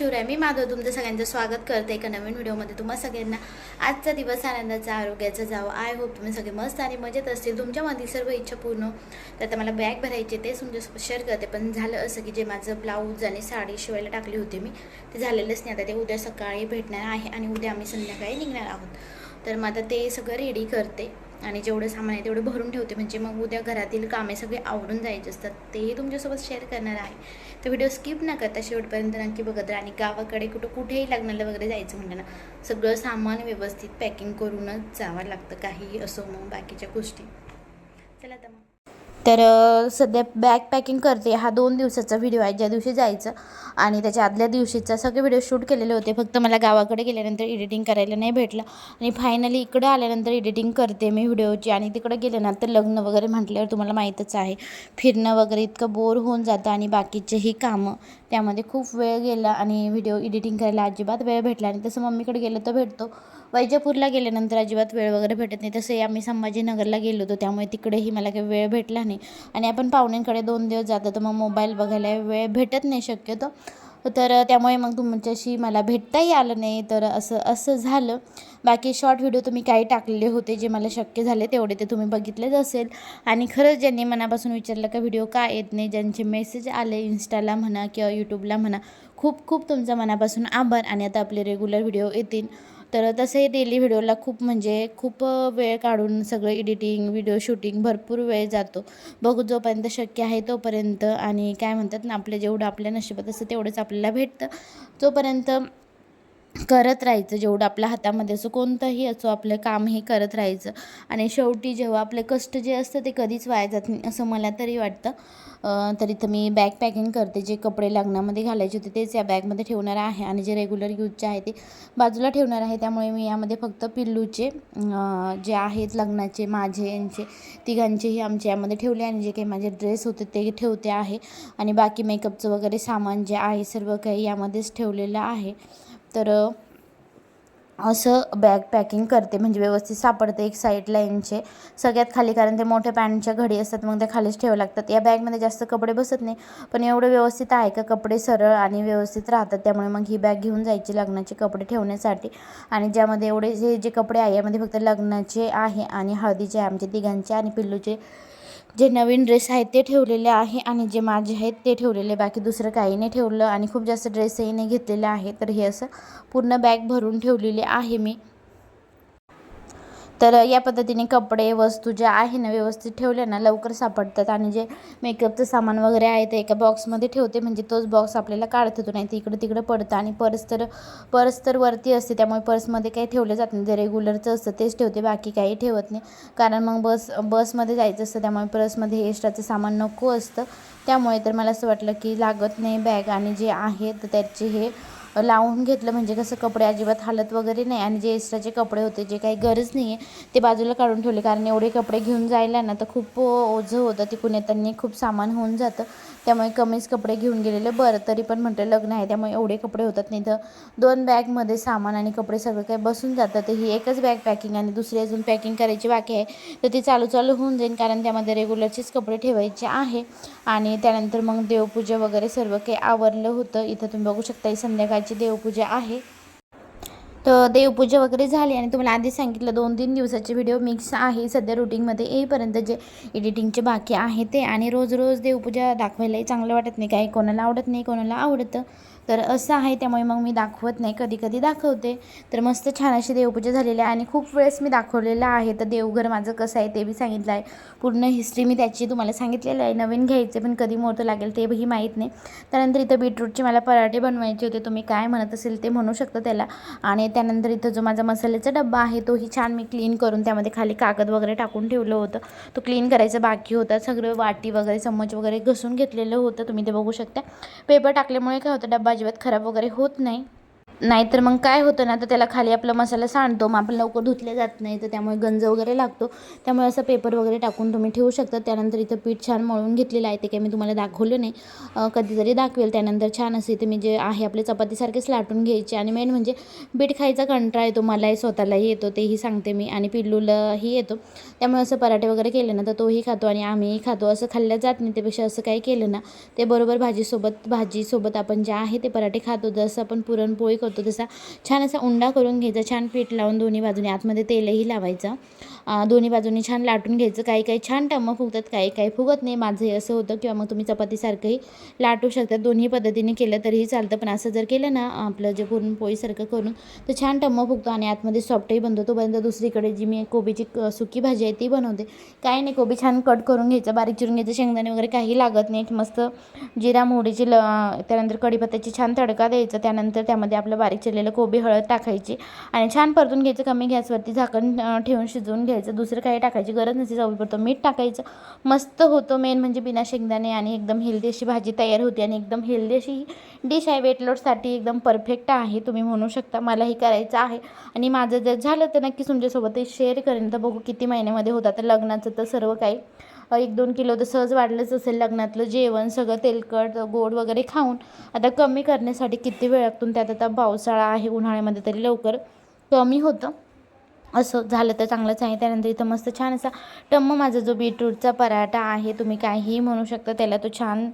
शिवराय मी माधव तुमचं सगळ्यांचं स्वागत करते एका नवीन व्हिडिओमध्ये. तुम्हा सगळ्यांना आजचा दिवस आनंदाचा आरोग्याचा जावं. आय होप तुम्ही सगळे मस्त आणि मजेत असतील. तुमच्यामधील सर्व इच्छा पूर्ण तर आता मला बॅग भरायची ते तुमच्यासोबत शेअर करते. पण झालं असं की जे माझं ब्लाऊज आणि साडी शिवायला टाकली होती मी ते झालेलंच नाही. आता ते उद्या सकाळी भेटणार आहे आणि उद्या आम्ही संध्याकाळी निघणार आहोत. तर मग आता ते सगळं रेडी करते. आणि जेवढं सामान आहे तेवढं भरून ठेवते. म्हणजे मग उद्या घरातील कामे सगळे आवडून जायचे असतात. तेही तुमच्यासोबत शेअर करणार आहे. तर व्हिडिओ स्किप न करता शेवटपर्यंत नक्की बघत राहा आणि गावाकडे कुठं कुठेही लग्नाला वगैरे जायचं म्हणलं ना सगळं सामान व्यवस्थित पॅकिंग करूनच जावं लागतं. काही असो मग बाकीच्या गोष्टी. चला तर मग. तर सध्या बॅग पॅकिंग करते. हा दोन दिवसाचा व्हिडिओ आहे ज्या दिवशी जायचं. आणि त्याच्या आदल्या दिवशीचा सगळे व्हिडिओ शूट केलेले होते. फक्त मला गावाकडे गेल्यानंतर एडिटिंग करायला नाही भेटलं. आणि फायनली इकडं आल्यानंतर एडिटिंग करते मी व्हिडिओची आणि तिकडं गेल्यानंतर लग्न वगैरे म्हटल्यावर तुम्हाला माहीतच आहे. फिरणं वगैरे इतकं बोर होऊन जातं आणि बाकीचेही कामं. त्यामध्ये खूप वेळ गेला आणि व्हिडिओ एडिटिंग करायला अजिबात वेळ भेटला आणि तसं मम्मीकडे गेलं तर भेटतो. वैजापूरला गेल्यानंतर अजिबात वेळ वगैरे भेटत नाही. तसंही आम्ही संभाजीनगरला गेलो होतो. त्यामुळे तिकडेही मला काही वेळ भेटला नाही. आणि आपण पाहुण्यांकडे दोन दिवस जातो तर मग मोबाईल बघायला वेळ भेटत नाही शक्यतो. तर त्यामुळे मग तुमच्याशी मला भेटताही आलं नाही. तर असं असं झालं. बाकी शॉर्ट व्हिडिओ तुम्ही काही टाकलेले होते जे मला शक्य झाले तेवढे ते तुम्ही बघितलेच असेल. आणि खरंच ज्यांनी मनापासून विचारलं का व्हिडिओ का येत नाही ज्यांचे मेसेज आले इन्स्टाला म्हणा किंवा यूट्यूबला म्हणा खूप खूप तुमचा मनापासून आभार. आणि आता आपले रेग्युलर व्हिडिओ येतील. तर तसंही डेली व्हिडिओला खूप म्हणजे खूप वेळ काढून सगळं एडिटिंग व्हिडिओ शूटिंग भरपूर वेळ जातो. बघू जोपर्यंत शक्य आहे तोपर्यंत. आणि काय म्हणतात ना आपलं जेवढं आपल्या नशिबात असतं तेवढंच आपल्याला भेटतं. जोपर्यंत करत राहायचं जेवढं आपल्या हातामध्ये असो कोणतंही असो आपलं काम हे करत राहायचं. आणि शेवटी जेव्हा आपले कष्ट जे असतं ते कधीच वाया जात नाही असं मला तरी वाटतं. तरी तर इथं मी बॅग पॅकिंग करते जे कपडे लग्नामध्ये घालायचे होते तेच या बॅगमध्ये ठेवणार आहे. आणि जे रेग्युलर यूजचे आहे ते बाजूला ठेवणार आहे. त्यामुळे मी यामध्ये फक्त पिल्लूचे जे आहेत लग्नाचे माझे यांचे तिघांचेही आमचे यामध्ये ठेवले आणि जे काही माझे ड्रेस होते ते ठेवते आहे. आणि बाकी मेकअपचं वगैरे सामान जे आहे सर्व काही यामध्येच ठेवलेलं आहे. तर असं बॅग पॅकिंग करते. म्हणजे व्यवस्थित सापडते एक साईडला यांचे सगळ्यात खाली कारण ते मोठ्या पॅन्टच्या घडी असतात मग त्या खालीच ठेवावं लागतात. या बॅगमध्ये जास्त कपडे बसत नाही पण एवढं व्यवस्थित आहे का? कपडे सरळ आणि व्यवस्थित राहतात. त्यामुळे मग ही बॅग घेऊन जायची लग्नाचे कपडे ठेवण्यासाठी. आणि ज्यामध्ये एवढे जे जे कपडे आहे यामध्ये फक्त लग्नाचे आहे आणि हळदीचे आहे आमचे तिघांचे आणि पिल्लूचे जे नवीन ड्रेस आहेत ते ठेवलेले आहे आणि जे माझे आहेत ते ठेवलेले. बाकी दुसरं काही नाही ठेवलं आणि खूप जास्त ड्रेसही नाही घेतलेले आहे. तर हे असं पूर्ण बॅग भरून ठेवलेली आहे मी. तर या पद्धतीने कपडे वस्तू ज्या आहे ना व्यवस्थित ठेवल्या ना लवकर सापडतात. आणि जे मेकअपचं सामान वगैरे आहे ते एका बॉक्समध्ये ठेवते. म्हणजे तोच बॉक्स आपल्याला काढत होतो नाही तर इकडं तिकडं पडतं. आणि पर्स तर पर्स तर वरती असते. त्यामुळे पर्समध्ये काही ठेवलं जात नाही. जे रेग्युलरचं असतं तेच ठेवते. बाकी काही ठेवत नाही. कारण मग बस बसमध्ये जायचं असतं. त्यामुळे पर्समध्ये एक्स्ट्राचं सामान नको असतं. त्यामुळे तर मला असं वाटलं की लागत नाही बॅग आणि जे आहे तर त्याचे हे लावून घेतलं. म्हणजे कसं कपडे अजिबात हालत वगैरे नाही आणि जे एक्स्ट्राचे कपडे होते जे काही गरज नाही आहे ते बाजूला काढून ठेवले. कारण एवढे कपडे घेऊन जायला ना तर खूप ओझं होतं. तिकून येताना खूप सामान होऊन जातं. त्यामुळे कमीच कपडे घेऊन गेलेले. बरं तरी पण म्हटलं लग्न आहे त्यामुळे एवढे कपडे होतात नाही तर दोन बॅगमध्ये सामान आणि कपडे सगळं काही बसून जातं. तर ही एकच बॅग पॅकिंग आणि दुसरी अजून पॅकिंग करायची बाकी आहे. तर ती चालू चालू होऊन जाईल कारण त्यामध्ये रेग्युलरचेच कपडे ठेवायचे आहे. आणि त्यानंतर मग देवपूजा वगैरे सर्व काही आवरलं होतं. इथं तुम्ही बघू शकता ही संध्याकाळची देवपूजा आहे. तर देवपूजा वगैरे झाली आणि तुम्हाला आधी सांगितलं दोन तीन दिवसाचे व्हिडिओ मिक्स आहे. सध्या रुटीनमध्ये येईपर्यंत जे एडिटिंगचे बाकी आहे ते. आणि रोज रोज देवपूजा दाखवायलाही चांगलं वाटत नाही. काही कोणाला आवडत नाही कोणाला आवडतं. तर असं आहे त्यामुळे मग मी दाखवत नाही. कधी कधी दाखवते. तर मस्त छान अशी देवपूजा झालेली आहे आणि खूप वेळेस मी दाखवलेलं आहे. तर देवघर माझं कसं आहे ते बी सांगितलं आहे. पूर्ण हिस्ट्री मी त्याची तुम्हाला सांगितलेलं आहे. नवीन घ्यायचे पण कधी मोठं लागेल ते बी माहीत नाही. त्यानंतर इथं बीटरूटचे मला पराठे बनवायचे होते. तुम्ही काय म्हणत असेल ते म्हणू शकता त्याला. आणि त्यानंतर इथं जो माझा मसाल्याचा डब्बा आहे तोही छान मी क्लीन करून त्यामध्ये खाली कागद वगैरे टाकून ठेवलं होतं. तो क्लीन करायचं बाकी होता. सगळं वाटी वगैरे चम्मच वगैरे घसून घेतलेलं होतं. तुम्ही ते बघू शकता. पेपर टाकल्यामुळे काय होतं डब्बा अजिबात खराब वगैरे होत नाही. नाहीतर मग काय होतं ना तर त्याला खाली आपला मसाला सांडतो मग आपण लवकर धुतले जात नाही तर त्यामुळे गंज वगैरे लागतो. त्यामुळे असं पेपर वगैरे टाकून तुम्ही ठेवू शकता. त्यानंतर इथं पीठ छान मळून घेतलेलं आहे ते काही मी तुम्हाला दाखवलं नाही. कधीतरी दाखवेल त्यानंतर छान असे ते मी जे आहे आपले चपातीसारखेच लाटून घ्यायचे. आणि मेन म्हणजे पीठ खायचा कंटाळा येतो मलाही स्वतःलाही येतो तेही सांगते मी. आणि पिल्लूलाही येतो. त्यामुळे असं पराठे वगैरे केले ना तर तोही खातो आणि आम्हीही खातो. असं खाल्ल्या जात नाही त्यापेक्षा असं काही केलं ना ते बरोबर भाजीसोबत भाजीसोबत आपण जे आहे ते पराठे खातो. जसं आपण पुरणपोळी करतो तसा छान असा उंडा करून घ्यायचा. छान पीठ लावून दोन्ही बाजूने आतमध्ये तेलही लावायचं. दोन्ही बाजूनी छान लाटून घ्यायचं. काही काही छान टम्म फुगतात काही काही फुगत नाही. माझं हे असं होतं किंवा मग तुम्ही चपातीसारखंही लाटू शकता. दोन्ही पद्धतीने केलं तरीही चालतं. पण असं जर केलं ना आपलं जे पुरणपोळीसारखं करून तर छान टम्म फुगतो आणि आतमध्ये सॉफ्टही बनतो. तोपर्यंत दुसरीकडे जी मी कोबीची क- सुकी भाजी आहे ती बनवते. काही नाही कोबी छान कट करून घ्यायचं. बारीक चिरून घ्यायचं. शेंगदाणे वगैरे काही लागत नाही. मस्त जिरा मोहरीची ल त्यानंतर कढीपत्त्याची छान तडका द्यायचा. त्यानंतर त्यामध्ये आपलं बारीक चिरलेलं कोबी हळद टाकायची आणि छान परतून घ्यायचं. कमी गॅसवरती झाकण ठेवून शिजवून घ्यायचं दुसरं काही टाकायची गरज नसते चवी पडतो मीठ टाकायचं मस्त होतं मेन म्हणजे बिना शेंगदाणे आणि एकदम हेल्दी अशी भाजी तयार होते आणि एकदम हेल्दी अशी ही डिश आहे वेट लॉससाठी एकदम परफेक्ट आहे तुम्ही म्हणू शकता. मलाही करायचं आहे आणि माझं जर झालं तर नक्कीच तुमच्यासोबत शेअर करेन. तर बघू किती महिन्यामध्ये होतात. तर लग्नाचं तर सर्व काही एक दोन किलो तर सहज वाढलंच असेल लग्नातलं जेवण सगळं तेलकट गोड वगैरे खाऊन. आता कमी करण्यासाठी किती वेळ लागतो त्यात आता पावसाळा आहे उन्हाळ्यामध्ये तरी लवकर कमी होतं. असं झालं तर चांगलंच आहे. त्यानंतर इथं मस्त छान असा टम्म माझा जो बीटरूटचा पराठा आहे तुम्ही काहीही म्हणू शकता त्याला तो छान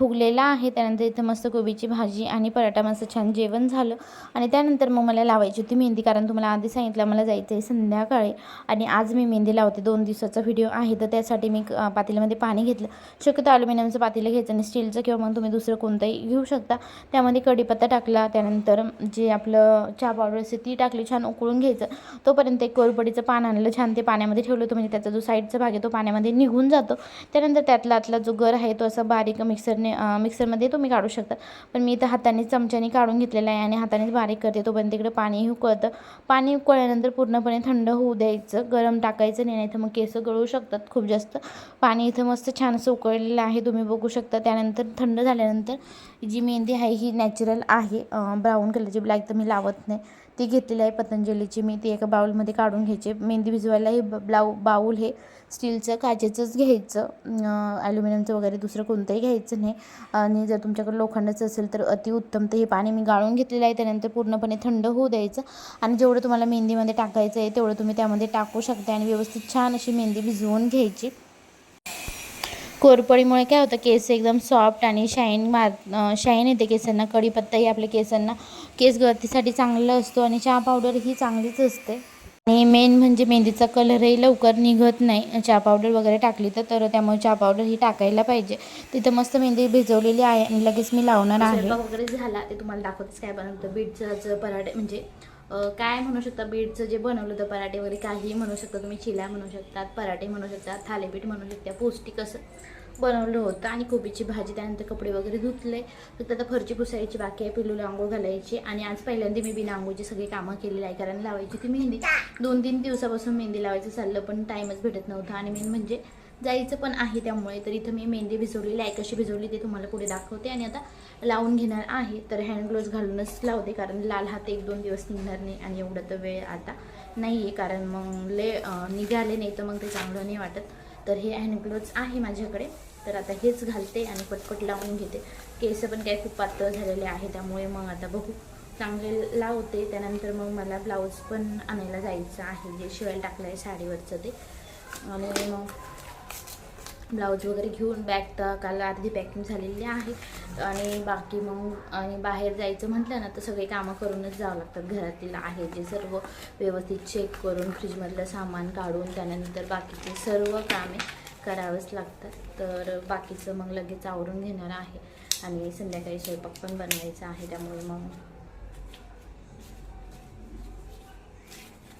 फुगलेला आहे. त्यानंतर इथं मस्त कोबीची भाजी आणि पराठा मस्त छान जेवण झालं. आणि त्यानंतर मग मला लावायची होती मेहंदी कारण तुम्हाला आधी सांगितलं मला जायचं आहे संध्याकाळी. आणि आज मी मेहंदी लावते. दोन दिवसाचा व्हिडिओ आहे. तर त्यासाठी मी पातेल्यामध्ये पाणी घेतलं. शक्यतो ॲल्युमिनियमचं पातेलं घ्यायचं आणि स्टीलचं किंवा मग तुम्ही दुसरं कोणतंही घेऊ शकता. त्यामध्ये कढीपत्ता टाकला. त्यानंतर जे आपलं चहा पावडर असते ती टाकली. छान उकळून घ्यायचं. तोपर्यंत एक कोरपडीचं पान आणलं. छान ते पाण्यामध्ये ठेवलं होतं. म्हणजे त्याचा जो साईडचा भाग आहे तो पाण्यामध्ये निघून जातो. त्यानंतर त्यातला आतला जो गर आहे तो असा बारीक मिक्सरने तुम्ही मिक्सरमध्ये तुम्ही काढू शकता. पण मी इथं हाताने चमच्याने काढून घेतलेला आहे आणि हातानेच बारीक करते तोपर्यंत तिकडे पाणी उकळतं. पाणी उकळल्यानंतर पूर्णपणे थंड होऊ द्यायचं गरम टाकायचं नाही नाही तर मग केस गळू शकतात खूप जास्त. पाणी इथं मस्त छान असं उकळलेलं आहे तुम्ही बघू शकता. त्यानंतर थंड झाल्यानंतर जी मेहंदी आहे ही नॅचरल आहे. ब्राऊन कलरची ब्लॅक तर मी लावत नाही. ती घेतलेली आहे पतंजलीची. मी ती एका बाउलमध्ये काढून घ्यायची. मेहंदी भिजवायला हे ब्लाऊ बाऊल हे स्टीलचं काचेचंच घ्यायचं. ॲल्युमिनियमचं वगैरे दुसरं कोणतंही घ्यायचं नाही. आणि जर तुमच्याकडे लोखंडाचं असेल तर अतिउत्तम तर हे पाणी मी गाळून घेतलेलं आहे. त्यानंतर पूर्णपणे थंड होऊ द्यायचं. आणि जेवढं तुम्हाला मेहंदीमध्ये टाकायचं आहे तेवढं तुम्ही त्यामध्ये टाकू शकता. आणि व्यवस्थित छान अशी मेहंदी भिजवून घ्यायची. कोरपडीमुळे काय होतं केस एकदम सॉफ्ट आणि शाईन मार शाईन येते केसांना कढीपत्ताही आपल्या केसांना. केस गळतीसाठी चांगलं असतो आणि चहा पावडर ही चांगलीच असते. आणि मेन म्हणजे मेहंदीचा कलरही लवकर निघत नाही. चहा पावडर वगैरे टाकली तर तर त्यामुळे चहा पावडर ही टाकायला पाहिजे. तिथं मस्त मेहंदी भिजवलेली आहे आणि लगेच मी लावणार आहे. वगैरे झाला ते तुम्हाला दाखवतच काय बनवतं. बीटचं पराठे म्हणजे काय म्हणू शकता बीटचं जे बनवलं होतं पराठे वगैरे काहीही म्हणू शकता तुम्ही चिल्या म्हणू शकतात पराठे म्हणू शकता थालीपीठ म्हणू शकता पौष्टिक असं. बनवलं होतं आणि कोबीची भाजी त्यानंतर कपडे वगैरे धुतले. फक्त आता फरची पुसायची बाकी आहे पिलूला आंघोळ घालायची आणि आज पहिल्यांदा मी बिना आंघोळची सगळी कामं केलेली आहे कारण लावायची ती मेहंदी. दोन तीन दिवसापासून मेहंदी लावायचं चाललं पण टाईमच भेटत नव्हता आणि मेन म्हणजे जायचं पण आहे त्यामुळे. तर इथं मी मेहंदी भिजवलेली आहे कशी भिजवली ते तुम्हाला पुढे दाखवते आणि आता लावून घेणार आहे. तर हँड ग्लोव्ज घालूनच लावते कारण लाल हात एक दोन दिवस निघणार नाही आणि एवढा तर वेळ आता नाही आहे कारण मग ले निघाले नाही तर मग ते चांगलं नाही वाटत. तर हे हँड ग्लोव्ज आहे माझ्याकडे. तर आता हेच घालते आणि पटपट लावून घेते. केस पण काही खूप पातळ झालेले आहे त्यामुळे मग आता बघू. चांगले लावते त्यानंतर मग मला ब्लाऊज पण आणायला जायचं आहे जे शिवायला टाकलं आहे साडीवरचं ते. आणि मग ब्लाऊज वगैरे घेऊन बॅग तर काल अर्धी पॅकिंग झालेली आहे. आणि बाकी मग आणि बाहेर जायचं म्हटलं ना तर सगळे कामं करूनच जावं लागतात. घरातील आहे जे सर्व व्यवस्थित चेक करून फ्रीजमधलं सामान काढून त्यानंतर बाकीचे सर्व कामे. करावंच लागतात. तर बाकीचं मग लगेच आवरून घेणार आहे. आणि संध्याकाळी स्वयंपाक पण बनवायचा आहे त्यामुळे मग.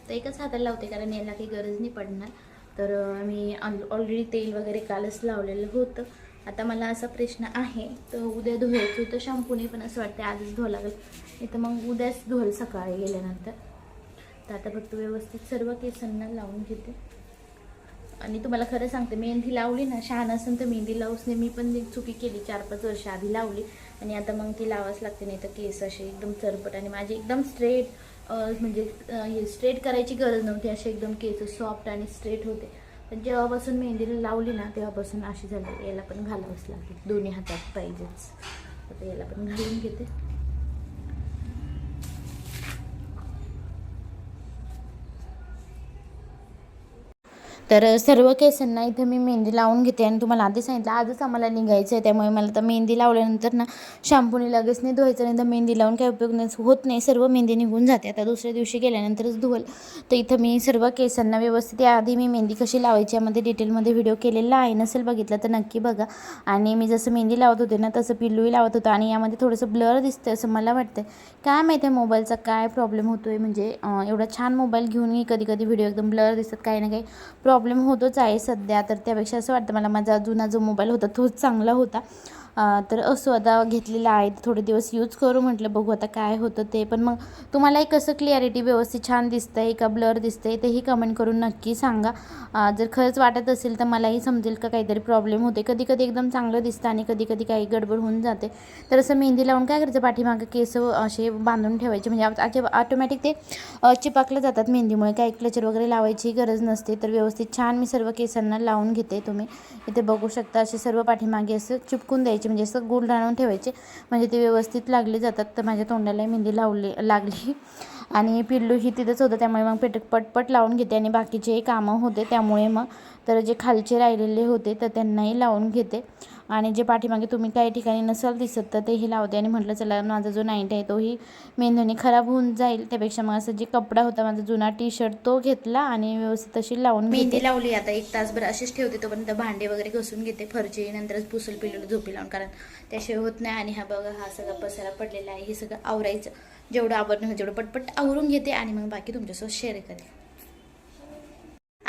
तर एकच हाताला लावते कारण याला काही गरज नाही पडणार. तर मी ऑलरेडी तेल वगैरे कालच लावलेलं होतं. आता मला असा प्रश्न आहे तर उद्या धुवायचं होतं शॅम्पूने पण असं वाटतं आजच धुवा लागेल. नाही तर मग उद्याच धुवाल सकाळी गेल्यानंतर. तर आता फक्त व्यवस्थित सर्व केसांना लावून घेते. आणि तुम्हाला खरं सांगते मेहंदी लावली ना शहाण असून तर मेहंदी लावूस नाही मी पण चुकी केली चार पाच वर्ष आधी लावली. आणि आता मग ती लावाच लागते नाही तर केस असे एकदम चरपट आणि माझी एकदम स्ट्रेट म्हणजे हे स्ट्रेट करायची गरज नव्हती असे एकदम केस सॉफ्ट आणि स्ट्रेट होते. पण जेव्हापासून मेहंदीला लावली ना तेव्हापासून अशी झाली याला पण घालावंच लागते दोन्ही हातात पाहिजेच. आता याला पण घालून घेते. तर सर्व केसांना इथं मी मेहंदी लावून घेते आणि तुम्हाला आधी सांगितलं आजच आम्हाला निघायचं आहे त्यामुळे मला तर मेहंदी लावल्यानंतर ना शॅम्पूने लगेच नाही धुवायचं नाही तर मेहंदी लावून काही उपयोग नाही होत नाही सर्व मेहंदी निघून जाते. आता दुसऱ्या दिवशी गेल्यानंतरच धुवल. तर इथं मी सर्व केसांना व्यवस्थित आधी मी मेहंदी कशी लावायची यामध्ये डिटेलमध्ये व्हिडिओ केलेला आहे. नसेल बघितलं तर नक्की बघा. आणि मी जसं मेहंदी लावत होते ना तसं पिल्लूही लावत होतं आणि यामध्ये थोडंसं ब्लर दिसतं असं मला वाटतं काय माहिती आहे मोबाईलचा काय प्रॉब्लेम होतो आहे म्हणजे एवढा छान मोबाईल घेऊनही कधी कधी व्हिडिओ एकदम ब्लर दिसतात काही ना काही प्रॉब्लेम प्रॉब्लेम होतोच आहे सध्या. तर त्यापेक्षा असं वाटतं मला माझा जुना जो मोबाईल होता तोच चांगला होता. तर असो आता घेतलेला आहे थोडे दिवस यूज करू म्हटलं बघू आता काय होतं ते. पण मग तुम्हालाही कसं क्लिअरिटी व्यवस्थित छान दिसतं आहे का ब्लर दिसतं आहे तेही कमेंट करून नक्की सांगा. जर खरंच वाटत असेल तर मलाही समजेल का काहीतरी प्रॉब्लेम होते कधी कधी एकदम चांगलं दिसतं आणि कधी कधी काही गडबड होऊन जाते. तर असं मेहंदी लावून काय करायचं? पाठीमागं केस असे बांधून ठेवायचे. म्हणजे ऑटोमॅटिक ते चिपाकले जातात मेहंदीमुळे. काही क्लचर वगैरे लावायची गरज नसते. तर व्यवस्थित छान मी सर्व केसांना लावून घेते तुम्ही. इथे बघू शकता असे सर्व पाठीमागे असं चिपकून द्यायचे. म्हणजे असं गोल आणून ठेवायचे. म्हणजे ते व्यवस्थित लागले जातात तर माझ्या तोंडाला मेहंदी लावली लागली. आणि पिल्लू ही तिथंच होतं त्यामुळे मग पेट पटपट लावून घेते. आणि बाकीचे कामं होते त्यामुळे मग तर जे खालचे राहिलेले होते तर त्यांनाही लावून घेते. आणि जे पाठीमागे तुम्ही काही ठिकाणी नसाल दिसत तर तेही लावते. आणि म्हटलं चला माझा जो नाईट आहे तोही मेंदूने खराब होऊन जाईल. त्यापेक्षा मग असं जे कपडा होता माझा जुना टी शर्ट तो घेतला आणि व्यवस्थित अशी लावून मेहंदी लावली आता एक तासभर अशीच ठेवते तोपर्यंत भांडे वगैरे घसून घेते फरची नंतरच पुसल पिल्लूला झोपी लावून. कारण त्याशिवाय होत नाही. आणि हा बघा हा सगळा पसारा पडलेला आहे. हे सगळं आवरायचं. जेवढं आवरणं तेवढं पटपट आवरून घेते आणि मग बाकी तुमच्यासोबत शेअर करेल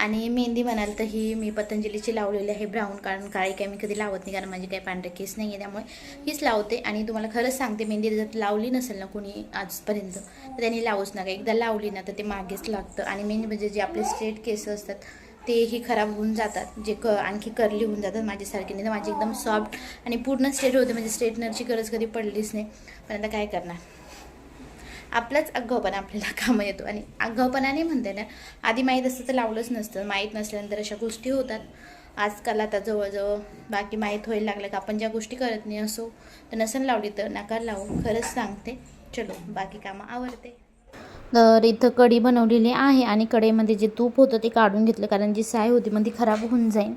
आणि मेहंदी म्हणाल तर ही मी पतंजलीची लावलेली आहे ब्राऊन कारण काळी काय मी कधी लावत नाही कारण माझी काही पांढरे केस नाही आहे त्यामुळे हीच लावते. आणि तुम्हाला खरंच सांगते मेहंदी जर लावली नसेल ना कोणी आजपर्यंत तर त्यांनी लावूच नका. एकदा लावली ना तर ते मागेच लागतं. आणि मेन म्हणजे जे आपले स्ट्रेट केस असतात तेही खराब होऊन जातात. जे क आणखी करली होऊन जातात माझ्यासारखे. नाही तर माझी एकदम सॉफ्ट आणि पूर्ण स्ट्रेट होते. म्हणजे स्ट्रेटनरची गरज कधी पडलीच नाही. पण आता काय करणार? आपलाच आगाऊपणा आपल्याला कामं येतो. आणि आगाऊपणा म्हणते ना आधी माहीत असतं तर लावलंच नसतं. माहीत नसल्यानंतर अशा गोष्टी होतात. आजकाल आता जवळजवळ बाकी माहीत व्हायला लागलं का आपण ज्या गोष्टी करत नाही असो तर नसन लावली तर नकार लावू. खरंच सांगते. चलो बाकी कामं आवडते तर इथं कढी बनवलेली आहे आणि कढईमध्ये जे तूप होतं ते काढून घेतलं कारण जी साय होती मग ती खराब होऊन जाईल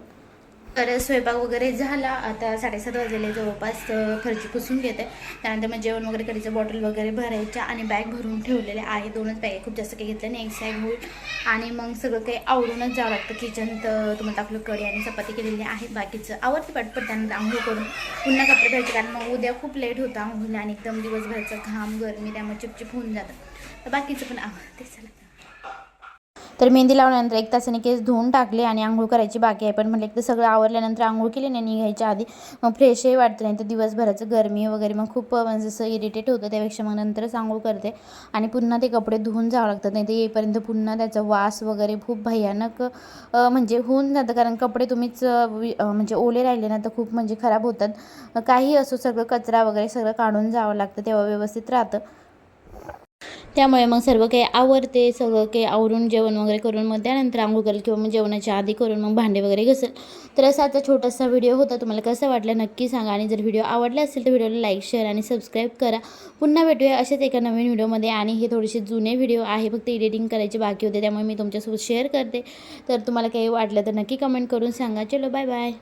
तर स्वयंपाक वगैरे झाला. आता साडेसात वाजलेले जवळपास फरची पुसून घेते. त्यानंतर मग जेवण वगैरे करायचं बॉटल वगैरे भरायच्या आणि बॅग भरून ठेवलेले आहे. दोनच बॅग खूप जास्त काही घेतलं नाही. एक साईड होईल आणि मग सगळं काही आवरूनच जावं लागतं. किचन तर तुम्हाला टाकलं कढी आणि चपाती केलेली आहे. बाकीचं आवडते पटपट त्यानंतर आंघोळ करून पुन्हा कपडे घ्यायचे कारण मग उद्या खूप लेट होतं आंघोळीला आणि एकदम दिवसभरचं घाम गरमी त्यामुळे चिपचिप होऊन जातं. तर बाकीचं पण आवडते चला. तर मेहंदी लावल्यानंतर एक तासाने केस धुवून टाकले आणि आंघोळ करायची बाकी आहे. पण म्हटलं एकदा सगळं आवरल्यानंतर आंघोळ केली नाही निघायच्या आधी मग फ्रेशही वाटतं नाही तर दिवसभराचं गरमी वगैरे मग खूप म्हणजे असं इरिटेट होतं त्यापेक्षा मग नंतरच आंघोळ करते. आणि पुन्हा ते कपडे धुवून जावं लागतात नाही तर येईपर्यंत पुन्हा त्याचा वास वगैरे खूप भयानक म्हणजे होऊन जातं. कारण कपडे तुम्हीच वि- म्हणजे ओले राहिले ना तर खूप म्हणजे खराब होतात. काही असो सगळं कचरा वगैरे सगळं काढून जावं लागतं तेव्हा व्यवस्थित राहतं. त्यामुळे मग सर्व काही आवरते सगळं काही आवरून जेवण वगैरे करून मग त्यानंतर आंघोळ करेल किंवा मग जेवणाच्या आधी करून मग भांडे वगैरे घसेल तर असा आता छोटासा व्हिडिओ होता. तुम्हाला कसा वाटलं नक्की सांगा. आणि जर व्हिडिओ आवडला असेल तर व्हिडिओला लाईक शेअर आणि सबस्क्राईब करा. पुन्हा भेटूया अशाच एका नवीन व्हिडिओमध्ये आणि हे थोडेसे जुने व्हिडिओ आहे. फक्त एडिटिंग करायचे बाकी होते. त्यामुळे मी तुमच्यासोबत शेअर करते. तर तुम्हाला काही वाटलं तर नक्की कमेंट करून सांगा. चलो बाय बाय